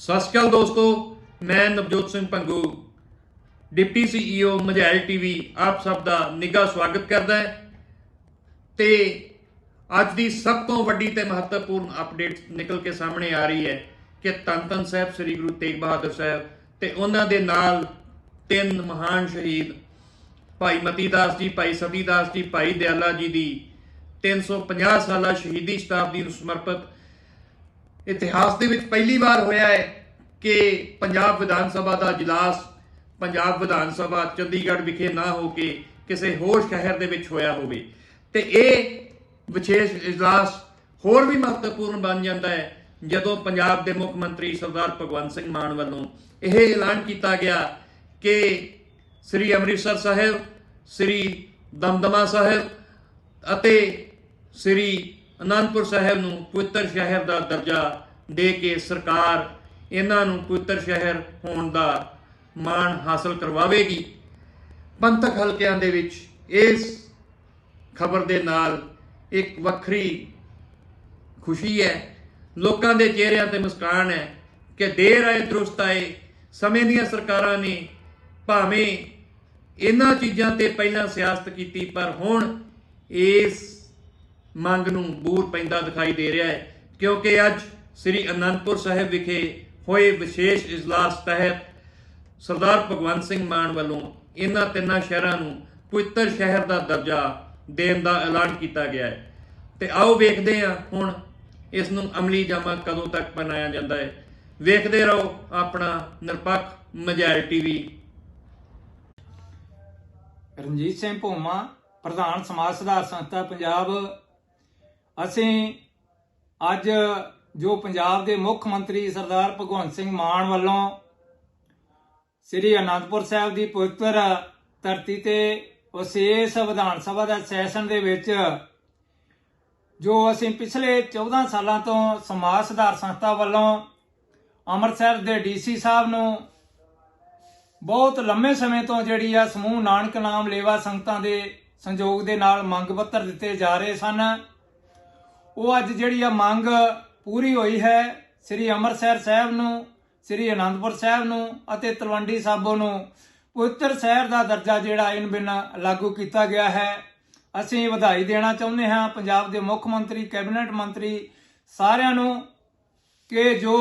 ਸਤਿ ਸ਼੍ਰੀ ਅਕਾਲ ਦੋਸਤੋ, ਮੈਂ Navjot Singh Pangu, deputy CEO Majhail TV ਆਪ ਸਭ ਦਾ ਨਿੱਘਾ ਸਵਾਗਤ ਕਰਦਾ ਹੈ। ਤੇ ਅੱਜ ਦੀ ਸਭ ਤੋਂ ਵੱਡੀ ਤੇ ਮਹੱਤਵਪੂਰਨ ਅਪਡੇਟ ਨਿਕਲ ਕੇ ਸਾਹਮਣੇ ਆ ਰਹੀ ਹੈ ਕਿ ਧੰਨ ਧੰਨ ਸਾਹਿਬ ਸ੍ਰੀ ਗੁਰੂ ਤੇਗ ਬਹਾਦਰ ਸਾਹਿਬ ਤੇ ਉਹਨਾਂ ਦੇ ਨਾਲ ਤਿੰਨ ਮਹਾਨ ਸ਼ਹੀਦ, ਭਾਈ ਮਤੀ ਦਾਸ ਜੀ, ਭਾਈ ਸਤੀ ਦਾਸ ਜੀ, ਭਾਈ ਦਿਆਲਾ ਜੀ ਦੀ 350 ਸਾਲਾ ਸ਼ਹੀਦੀ ਸ਼ਤਾਬਦੀ ਨੂੰ ਸਮਰਪਿਤ ਇਤਿਹਾਸ ਦੇ ਵਿੱਚ ਪਹਿਲੀ ਵਾਰ ਹੋਇਆ ਹੈ ਕਿ ਪੰਜਾਬ ਵਿਧਾਨ ਸਭਾ ਦਾ ਇਜਲਾਸ ਪੰਜਾਬ ਵਿਧਾਨ ਸਭਾ ਚੰਡੀਗੜ੍ਹ ਵਿਖੇ ਨਾ ਹੋ ਕੇ ਕਿਸੇ ਹੋਰ ਸ਼ਹਿਰ ਦੇ ਵਿੱਚ ਹੋਇਆ ਹੋਵੇ। ਤੇ ਇਹ ਵਿਸ਼ੇਸ਼ ਇਜਲਾਸ ਹੋਰ ਵੀ ਮਹੱਤਵਪੂਰਨ ਬਣ ਜਾਂਦਾ ਹੈ, ਜਦੋਂ ਪੰਜਾਬ ਦੇ ਮੁੱਖ ਮੰਤਰੀ ਸਰਦਾਰ ਭਗਵੰਤ ਸਿੰਘ ਮਾਨ ਵੱਲੋਂ ਇਹ ਐਲਾਨ ਕੀਤਾ ਗਿਆ ਕਿ ਸ੍ਰੀ ਅੰਮ੍ਰਿਤਸਰ ਸਾਹਿਬ, ਸ੍ਰੀ ਦਮਦਮਾ ਸਾਹਿਬ ਅਤੇ ਸ੍ਰੀ ਅਨੰਦਪੁਰ ਸਾਹਿਬ ਨੂੰ ਪਵਿੱਤਰ ਸ਼ਹਿਰ ਦਾ ਦਰਜਾ ਦੇ ਕੇ ਸਰਕਾਰ ਇਹਨਾਂ ਨੂੰ ਪਵਿੱਤਰ ਸ਼ਹਿਰ ਹੋਣ ਦਾ ਮਾਣ ਹਾਸਲ ਕਰਵਾਵੇਗੀ। ਪੰਥਕ ਹਲਕਿਆਂ ਦੇ ਵਿੱਚ ਇਸ ਖਬਰ ਦੇ ਨਾਲ ਇੱਕ ਵੱਖਰੀ ਖੁਸ਼ੀ ਹੈ। ਲੋਕਾਂ ਦੇ ਚਿਹਰਿਆਂ ਤੇ ਮੁਸਕਾਨ ਹੈ ਕਿ ਦੇਰ ਆਏ, ਦਰੁਸਤ ਆਏ, ਸਮੇਂ ਦੀਆਂ ਸਰਕਾਰਾਂ ਨੇ ਭਾਵੇਂ ਇਹਨਾਂ ਚੀਜ਼ਾਂ ਤੇ ਪਹਿਲਾਂ ਸਿਆਸਤ ਕੀਤੀ, ਪਰ ਹੁਣ ਇਸ ਮੰਗ ਨੂੰ ਬੂਰ ਪੈਂਦਾ ਦਿਖਾਈ ਦੇ ਰਿਹਾ ਹੈ, ਕਿਉਂਕਿ ਅੱਜ ਸ੍ਰੀ ਅਨੰਦਪੁਰ ਸਾਹਿਬ ਵਿਖੇ ਹੋਏ ਵਿਸ਼ੇਸ਼ ਇਜਲਾਸ ਤਹਿਤ ਸਰਦਾਰ ਭਗਵੰਤ ਸਿੰਘ ਮਾਨ ਵੱਲੋਂ ਇਹਨਾਂ ਤਿੰਨਾਂ ਸ਼ਹਿਰਾਂ ਨੂੰ ਪਵਿੱਤਰ ਸ਼ਹਿਰ ਦਾ ਦਰਜਾ ਦੇਣ ਦਾ ਐਲਾਨ ਕੀਤਾ ਗਿਆ ਹੈ। ਤੇ ਆਓ ਵੇਖਦੇ ਹਾਂ ਹੁਣ ਇਸ ਨੂੰ ਅਮਲੀ ਜਾਮਾ ਕਦੋਂ ਤੱਕ ਬਣਾਇਆ ਜਾਂਦਾ ਹੈ। ਵੇਖਦੇ ਰਹੋ ਆਪਣਾ ਨਿਰਪੱਖ ਮਜੈਲ ਟੀਵੀ ਰਣਜੀਤ ਸਿੰਘ ਭੋਮਾ, ਪ੍ਰਧਾਨ ਸਮਾਜ ਸੁਧਾਰ ਸੰਸਥਾ ਪੰਜਾਬ ਅਸੀਂ ਅੱਜ ਜੋ ਪੰਜਾਬ ਦੇ ਮੁੱਖ ਮੰਤਰੀ ਸਰਦਾਰ ਭਗਵੰਤ ਸਿੰਘ ਮਾਨ ਵੱਲੋਂ ਸ੍ਰੀ ਅਨੰਦਪੁਰ ਸਾਹਿਬ ਦੀ ਪਵਿੱਤਰ ਧਰਤੀ ਤੇ ਵਿਸ਼ੇਸ਼ ਵਿਧਾਨ ਸਭਾ ਦਾ ਸੈਸ਼ਨ ਦੇ ਵਿੱਚ ਜੋ ਅਸੀਂ ਪਿਛਲੇ 14 ਸਾਲਾਂ ਤੋਂ ਸਮਾਜ ਸੁਧਾਰ ਸੰਸਥਾ ਵੱਲੋਂ ਅੰਮ੍ਰਿਤਸਰ ਦੇ ਡੀਸੀ ਸਾਹਿਬ ਨੂੰ ਬਹੁਤ ਲੰਮੇ ਸਮੇਂ ਤੋਂ ਜਿਹੜੀ ਆ ਸਮੂਹ ਨਾਨਕ ਨਾਮ ਲੇਵਾ ਸੰਗਤਾਂ ਦੇ ਸੰਯੋਗ ਦੇ ਨਾਲ ਮੰਗ ਪੱਤਰ ਦਿੱਤੇ ਜਾ ਰਹੇ ਸਨ। ਉਹ ਅੱਜ ਜਿਹੜੀ ਆ ਮੰਗ ਪੂਰੀ ਹੋਈ ਹੈ ਸ੍ਰੀ ਅੰਮ੍ਰਿਤਸਰ ਸਾਹਿਬ ਨੂੰ, ਸ੍ਰੀ ਅਨੰਦਪੁਰ ਸਾਹਿਬ ਨੂੰ ਅਤੇ ਤਲਵੰਡੀ ਸਾਬੋ ਨੂੰ, ਪਵਿੱਤਰ ਸ਼ਹਿਰ ਦਾ ਦਰਜਾ ਜਿਹੜਾ ਇਨ ਬਿਨ ਲਾਗੂ ਕੀਤਾ ਗਿਆ ਹੈ। ਅਸੀਂ ਵਧਾਈ ਦੇਣਾ ਚਾਹੁੰਦੇ ਹਾਂ ਪੰਜਾਬ ਦੇ ਮੁੱਖ ਮੰਤਰੀ, ਕੈਬਨਿਟ ਮੰਤਰੀ ਸਾਰਿਆਂ ਨੂੰ ਕਿ ਜੋ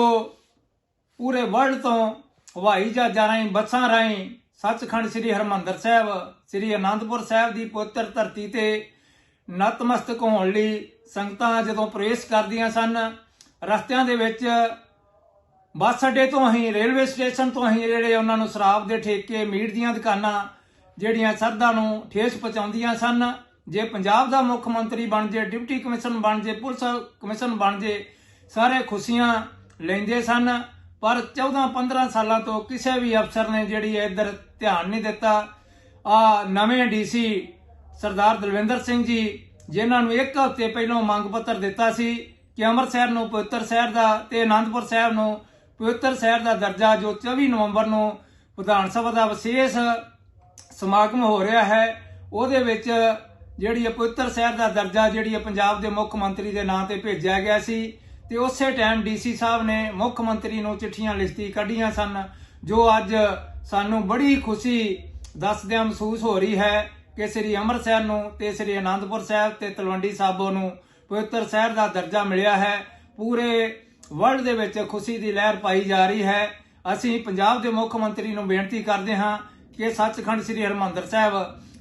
ਪੂਰੇ ਵਰਲਡ ਤੋਂ ਹਵਾਈ ਜਹਾਜ਼ਾਂ ਰਾਹੀਂ, ਬੱਸਾਂ ਰਾਹੀਂ ਸੱਚਖੰਡ ਸ੍ਰੀ ਹਰਮੰਦਰ ਸਾਹਿਬ, ਸ੍ਰੀ ਅਨੰਦਪੁਰ ਸਾਹਿਬ ਦੀ ਪਵਿੱਤਰ ਧਰਤੀ ਤੇ ਨਤਮਸਤਕ ਹੋਣ ਲਈ ਸੰਗਤਾਂ ਜਦੋਂ ਪ੍ਰਵੇਸ਼ ਕਰਦੀਆਂ ਸਨ, ਰਸਤਿਆਂ ਦੇ ਵਿੱਚ ਬੱਸ ਅੱਡੇ ਤੋਂ ਹੀ ਰੇਲਵੇ ਸਟੇਸ਼ਨ ਤੋਂ ਹੀ ਜਿਹੜੇ ਉਹਨਾਂ ਨੂੰ ਸ਼ਰਾਬ ਦੇ ਠੇਕੇ, ਮੀਟ ਦੀਆਂ ਦੁਕਾਨਾਂ ਜਿਹੜੀਆਂ ਸਰਦਾ ਨੂੰ ਠੇਸ ਪਹੁੰਚਾਉਂਦੀਆਂ ਸਨ, ਜੇ ਪੰਜਾਬ ਦਾ ਮੁੱਖ ਮੰਤਰੀ ਬਣ ਜੇ, ਡਿਪਟੀ ਕਮਿਸ਼ਨ ਬਣ ਜੇ, ਪੁਲਿਸ ਕਮਿਸ਼ਨ ਬਣ ਜੇ, ਸਾਰੇ ਖੁਸ਼ੀਆਂ ਲੈਂਦੇ ਸਨ। ਪਰ 14-15 ਸਾਲਾਂ ਤੋਂ ਕਿਸੇ ਵੀ ਅਫਸਰ ਨੇ ਜਿਹੜੀ ਇੱਧਰ ਧਿਆਨ ਨਹੀਂ ਦਿੱਤਾ। ਆ ਨਵੇਂ ਡੀਸੀ ਸਰਦਾਰ ਦਲਵਿੰਦਰ ਸਿੰਘ ਜੀ ਜਿਨ੍ਹਾਂ ਨੂੰ ਇੱਕ ਹਫ਼ਤੇ ਪਹਿਲਾਂ ਮੰਗ ਪੱਤਰ ਦਿੱਤਾ ਸੀ ਕਿ ਅੰਮ੍ਰਿਤਸਰ ਨੂੰ ਪਵਿੱਤਰ ਸ਼ਹਿਰ ਦਾ ਤੇ ਆਨੰਦਪੁਰ ਸਾਹਿਬ ਨੂੰ ਪਵਿੱਤਰ ਸ਼ਹਿਰ ਦਾ ਦਰਜਾ ਜੋ 24 ਨਵੰਬਰ ਨੂੰ ਵਿਧਾਨ ਸਭਾ ਦਾ ਵਿਸ਼ੇਸ਼ ਸਮਾਗਮ ਹੋ ਰਿਹਾ ਹੈ, ਉਹਦੇ ਵਿੱਚ ਜਿਹੜੀ ਹੈ ਪਵਿੱਤਰ ਸ਼ਹਿਰ ਦਾ ਦਰਜਾ ਜਿਹੜੀ ਹੈ ਪੰਜਾਬ ਦੇ ਮੁੱਖ ਮੰਤਰੀ ਦੇ ਨਾਂ ਤੇ ਭੇਜਿਆ ਗਿਆ ਸੀ ਤੇ ਉਸੇ ਟਾਈਮ ਡੀਸੀ ਸਾਹਿਬ ਨੇ ਮੁੱਖ ਮੰਤਰੀ ਨੂੰ ਚਿੱਠੀਆਂ ਲਿਖਤੀ ਕੱਢੀਆਂ ਸਨ, ਜੋ ਅੱਜ ਸਾਨੂੰ ਬੜੀ ਖੁਸ਼ੀ ਦੱਸਦਿਆਂ ਮਹਿਸੂਸ ਹੋ ਰਹੀ ਹੈ। ਕਿ ਸ੍ਰੀ ਅੰਮ੍ਰਿਤਸਰ ਨੂੰ ਤੇ ਸ੍ਰੀ ਅਨੰਦਪੁਰ ਸਾਹਿਬ ਤੇ ਤਲਵੰਡੀ ਸਾਬੋ ਨੂੰ ਪਵਿੱਤਰ ਸ਼ਹਿਰ ਦਾ ਦਰਜਾ ਮਿਲਿਆ ਹੈ। ਪੂਰੇ ਵਰਲਡ ਦੇ ਵਿੱਚ ਖੁਸ਼ੀ ਦੀ ਲਹਿਰ ਪਾਈ ਜਾ ਰਹੀ ਹੈ। ਅਸੀਂ ਪੰਜਾਬ ਦੇ ਮੁੱਖ ਮੰਤਰੀ ਨੂੰ ਬੇਨਤੀ ਕਰਦੇ ਹਾਂ ਕਿ ਸੱਚਖੰਡ ਸ੍ਰੀ ਹਰਮੰਦਰ ਸਾਹਿਬ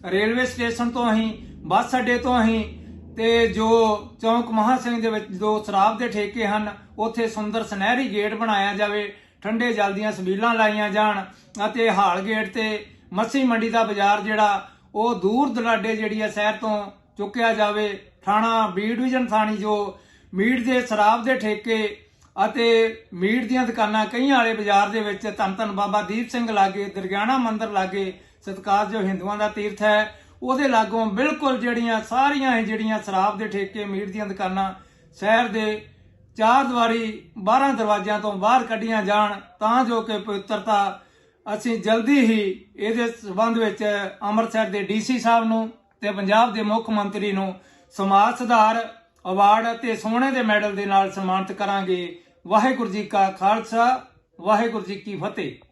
ਰੇਲਵੇ ਸਟੇਸ਼ਨ ਤੋਂ ਹੀ, ਬੱਸ ਅੱਡੇ ਤੋਂ ਹੀ ਤੇ ਜੋ ਚੌਂਕ ਮਹਾ ਸਿੰਘ ਦੇ ਵਿੱਚ ਜੋ ਸ਼ਰਾਬ ਦੇ ਠੇਕੇ ਹਨ, ਉੱਥੇ ਸੁੰਦਰ ਸੁਨਹਿਰੀ ਗੇਟ ਬਣਾਇਆ ਜਾਵੇ, ਠੰਡੇ ਜਲ ਦੀਆਂ ਸਬੀਲਾਂ ਲਾਈਆਂ ਜਾਣ ਅਤੇ ਹਾਲ ਗੇਟ ਤੇ ਮੱਸੀ ਮੰਡੀ ਦਾ ਬਾਜ਼ਾਰ ਜਿਹੜਾ ਉਹ ਦੂਰ ਦਰਾਡੇ ਜਿਹੜੀ ਹੈ ਸ਼ਹਿਰ ਤੋਂ ਚੁੱਕਿਆ ਜਾਵੇ, ਥਾਣਾ ਬੀ ਡਿਵੀਜ਼ਨ ਥਾਣੀ ਜੋ ਮੀਟ ਦੇ ਸ਼ਰਾਬ ਦੇ ਠੇਕੇ ਅਤੇ ਮੀਟ ਦੀਆਂ ਦੁਕਾਨਾਂ ਕਈਆਂ ਵਾਲੇ ਬਾਜ਼ਾਰ ਦੇ ਵਿੱਚ ਧੰਨ ਧੰਨ ਬਾਬਾ ਦੀਪ ਸਿੰਘ ਲਾਗੇ, ਦਰਗਿਆਣਾ ਮੰਦਿਰ ਲਾਗੇ ਸਤਕਾਰ ਜੋ ਹਿੰਦੂਆਂ ਦਾ ਤੀਰਥ ਹੈ। ਉਹਦੇ ਲਾਗੋਂ ਬਿਲਕੁਲ ਜਿਹੜੀਆਂ ਸਾਰੀਆਂ ਹੀ ਜਿਹੜੀਆਂ ਸ਼ਰਾਬ ਦੇ ਠੇਕੇ, ਮੀਟ ਦੀਆਂ ਦੁਕਾਨਾਂ ਸ਼ਹਿਰ ਦੇ ਚਾਰ ਦੀਵਾਰੀ 12 ਦਰਵਾਜ਼ਿਆਂ ਤੋਂ ਬਾਹਰ ਕੱਢੀਆਂ ਜਾਣ ਤਾਂ ਜੋ ਕਿ ਪਵਿੱਤਰਤਾ ਅਸੀਂ ਜਲਦੀ ਹੀ ਇਹਦੇ ਸਬੰਧ ਵਿੱਚ ਅੰਮ੍ਰਿਤਸਰ ਦੇ ਡੀਸੀ ਸਾਹਿਬ ਨੂੰ ਤੇ ਪੰਜਾਬ ਦੇ ਮੁੱਖ ਮੰਤਰੀ ਨੂੰ ਸਮਾਜ ਸੁਧਾਰ ਅਵਾਰਡ ਤੇ ਸੋਨੇ ਦੇ ਮੈਡਲ ਦੇ ਨਾਲ ਸਨਮਾਨਿਤ ਕਰਾਂਗੇ। ਵਾਹਿਗੁਰੂ ਜੀ ਕਾ ਖਾਲਸਾ, ਵਾਹਿਗੁਰੂ ਜੀ ਕੀ ਫਤਿਹ।